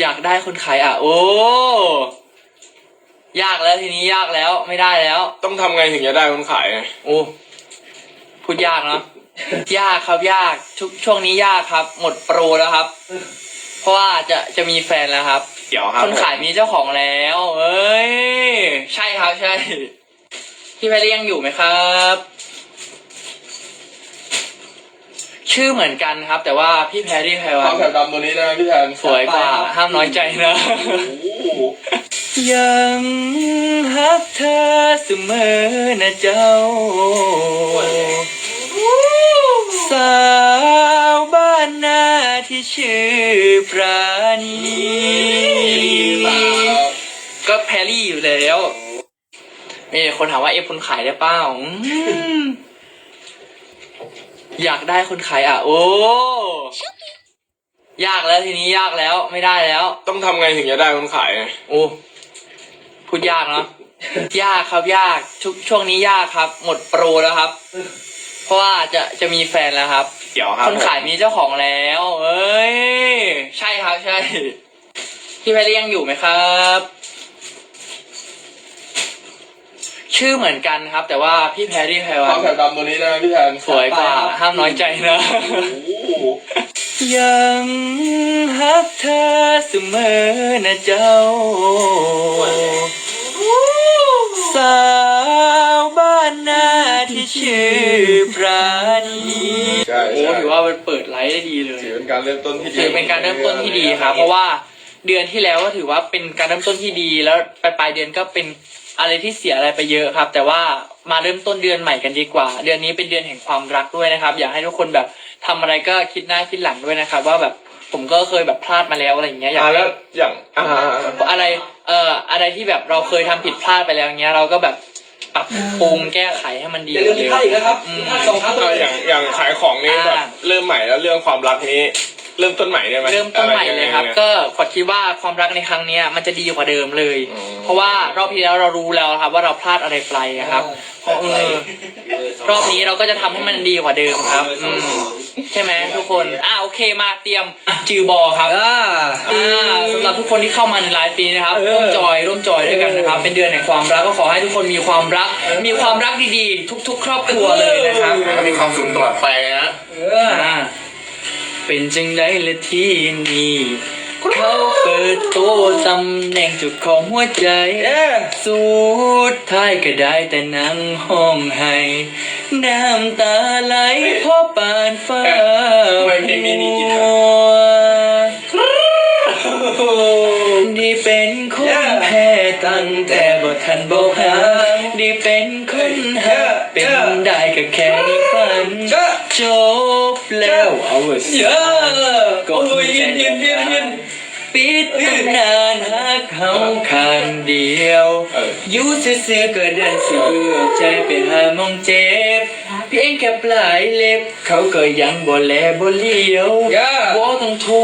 อยากได้คนขายอะ โอ้ยากแล้วทีนี้ยากแล้วไม่ได้แล้ว ต้องทำไงถึงจะได้คนขายไงโอ้พูดยากเนาะ ยากครับยากช่วงช่วงนี้ยากครับ หมดโปรแล้วครับ เพราะว่าจะจะมีแฟนแล้วครับ เดี๋ยวครับคนขายมีเจ้าของแล้ว เอ้ย ใช่ครับใช่ พี่แพรรี่ยังอยู่ไหมครับ ชื่อเหมือนกันครับ แต่ว่าพี่แพรรี่แพรควัวามนแถบดำตัวนี้นะพี่แทนสวยกว่าห้ามน้อยใจนะ โอ้โหยังฮักเธอเสมอนะเจ้า สาวบ้านนาที่ชื่อปราณี ก็แพรรี่อยู่แล้วมีคนถามว่าเอฟคนขายได้เปล่าอืม อยากได้คนขายอะ โอ้ยากแล้วทีนี้ยากแล้วไม่ได้แล้ว ต้องทำไงถึงจะได้คนขายไงโอ้พูดยากเนาะยากครับยากช่วงช่วงนี้ยากครับ หมดโปรแล้วครับ เพราะว่าจะจะมีแฟนแล้วครับ เดี๋ยวครับคนขายมีเจ้าของแล้วเอ้ยใช่ครับใช่พี่แพรรี่ยังอยู่ไหมครับ ชื่อเหมือนกันครับ แต่ว่าพี่แพรรี่แพรควัวานมแถบดำตัวนี้นะพี่แทนสวยกว่าห้ามน้อยใจนะ โอ้โหยังฮักเธอเสมอนะเจ้า สาวบ้านนาที่ชื่อปราณีใช่โอ้ใช่ถือว่ามันเปิดไลฟ์ได้ดีเลยถือเป็นการเริ่มต้นที่ดีถือเป็นการเริ่มต้นที่ดีครับเพราะว่าเดือนที่แล้วก็ถือว่าเป็นการเริ่มต้นที่ดีแล้วปลายปลายเดือนก็เป็น อะไรที่เสียอะไรไปเยอะครับ แต่ว่ามาเริ่มต้นเดือนใหม่กันดีกว่า เดือนนี้เป็นเดือนแห่งความรักด้วยนะครับ อยากให้ทุกคนแบบทำอะไรก็คิดหน้าคิดหลังด้วยนะครับ ว่าแบบผมก็เคยแบบพลาดมาแล้วอะไรอย่างเงี้ยอยากอ่าให้แล้วอย่างอ่าอะไรเอ่ออะไรที่แบบเราเคยทำผิดพลาดไปแล้วเงี้ย เราก็แบบปรับปรุงแก้ไขให้มันดีอย่าลืมที่ค่ายอีกนะครับอืมที่ค่ายสองครั้งก็อย่างอย่างขายของนี้แบบอ่าเริ่มใหม่แล้วเรื่องความรักนี้ เริ่มต้นใหม่ได้ไหมเริ่มต้นใหม่เลยครับอะไยังไงก็ขอดคิดว่าความรักในครั้งเนี้ยมันจะดีกว่าเดิมเลย อืม เพราะว่ารอบที่แล้วเรารู้แล้วครับ ว่าเราพลาดอะไรไปอะครับเพราะเออรอบนี้เราก็จะทำให้มันดีกว่าเดิมครับอืมใช่ไหมทุกคนอ่าโอเคมาเตรียมจือบอครับ อ่า อ่าสำหรับทุกคนที่เข้ามาในไลฟ์ปีนะครับเออร่วมจอยร่วมจอยด้วยกันนะครับ เป็นเดือนแห่งความรักก็ขอให้ทุกคนมีความรัก มีความรักดีๆ ทุก ๆ ครอบครัวเลยนะครับ มีความสุขตลอดไปนะเอออ่า เป็นจังไดละที่นี่เขาเปิดโตตำแหน่งเจุดของหัวใจเออสุดท้ายก็ได้แต่นั่งห้องให้น้ำตาไหลเพราะปานฟ้าทำไมเพลงนี้มีกีตาร์ดีเป็นคนแพ้ตั้งแต่บ่ทันบอกหาดีเป็นคนหาเป็นได้ก็แค่ในฝันเจ้าจบแล้วเอาไว้เยอะโอ้ยยินยินยินยินปิดตำนานหักเขาข้างเดียวเอออยู่ซื่อๆก็เดินสิเบื่อใจไปหามองเจ็บ เพียงแค่ปลายเล็บ เขาก็ยังบ่แลบ่เลี้ยวเยอะบ่ต้องโทร